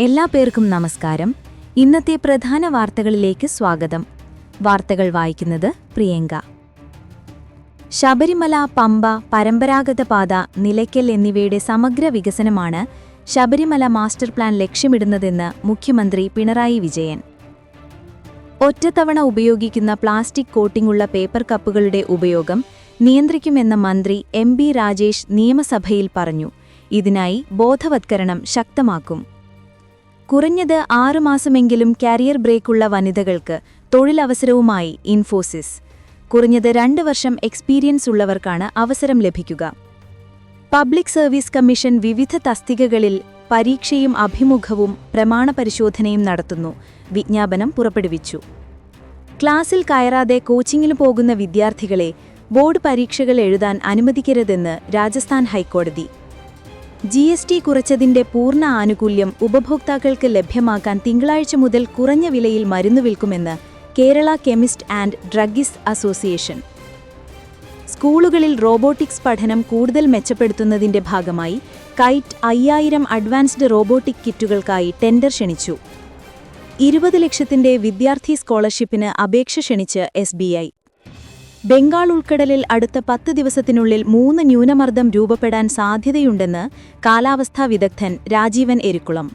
എല്ലാ പേർക്കും നമസ്കാരം. ഇന്നത്തെ പ്രധാന വാർത്തകളിലേക്ക് സ്വാഗതം. വാർത്തകൾ വായിക്കുന്നത് പ്രിയങ്ക. ശബരിമല പമ്പ പരമ്പരാഗത പാത നിലയ്ക്കൽ എന്നിവയുടെ സമഗ്ര വികസനമാണ് ശബരിമല മാസ്റ്റർ പ്ലാൻ ലക്ഷ്യമിടുന്നതെന്ന് മുഖ്യമന്ത്രി പിണറായി വിജയൻ. ഒറ്റത്തവണ ഉപയോഗിക്കുന്ന പ്ലാസ്റ്റിക് കോട്ടിംഗുള്ള പേപ്പർ കപ്പുകളുടെ ഉപയോഗം നിയന്ത്രിക്കുമെന്ന മന്ത്രി എം രാജേഷ് നിയമസഭയിൽ പറഞ്ഞു. ഇതിനായി ബോധവത്കരണം ശക്തമാക്കും. കുറഞ്ഞത് ആറുമാസമെങ്കിലും കാരിയർ ബ്രേക്കുള്ള വനിതകൾക്ക് തൊഴിലവസരവുമായി ഇൻഫോസിസ്. കുറഞ്ഞത് രണ്ട് വർഷം എക്സ്പീരിയൻസ് ഉള്ളവർക്കാണ് അവസരം ലഭിക്കുക. പബ്ലിക് സർവീസ് കമ്മീഷൻ വിവിധ തസ്തികകളിൽ പരീക്ഷയും അഭിമുഖവും പ്രമാണപരിശോധനയും നടത്തുന്നു. വിജ്ഞാപനം പുറപ്പെടുവിച്ചു. ക്ലാസിൽ കയറാതെ കോച്ചിങ്ങിന് പോകുന്ന വിദ്യാർത്ഥികളെ ബോർഡ് പരീക്ഷകൾ എഴുതാൻ അനുവദിക്കരുതെന്ന് രാജസ്ഥാൻ ഹൈക്കോടതി. ജി എസ് ടി കുറച്ചതിന്റെ പൂർണ ആനുകൂല്യം ഉപഭോക്താക്കൾക്ക് ലഭ്യമാക്കാൻ തിങ്കളാഴ്ച മുതൽ കുറഞ്ഞ വിലയിൽ മരുന്ന് വിൽക്കുമെന്ന് Kerala chemist and druggists association. സ്കൂളുകളിൽ റോബോട്ടിക്സ് പഠനം കൂടുതൽ മെച്ചപ്പെടുത്തുന്നതിന്റെ ഭാഗമായി കൈറ്റ് അയ്യായിരം അഡ്വാൻസ്ഡ് റോബോട്ടിക് കിറ്റുകൾക്കായി ടെൻഡർ ക്ഷണിച്ചു. ഇരുപത് ലക്ഷത്തിന്റെ വിദ്യാർത്ഥി സ്കോളർഷിപ്പിന് അപേക്ഷ ക്ഷണിച്ച് എസ് ബംഗാൾ ഉൾക്കടലിൽ അടുത്ത പത്ത് ദിവസത്തിനുള്ളിൽ മൂന്ന് ന്യൂനമർദ്ദം രൂപപ്പെടാൻ സാധ്യതയുണ്ടെന്ന് കാലാവസ്ഥാ വിദഗ്ധൻ രാജീവൻ എരിക്കുളം.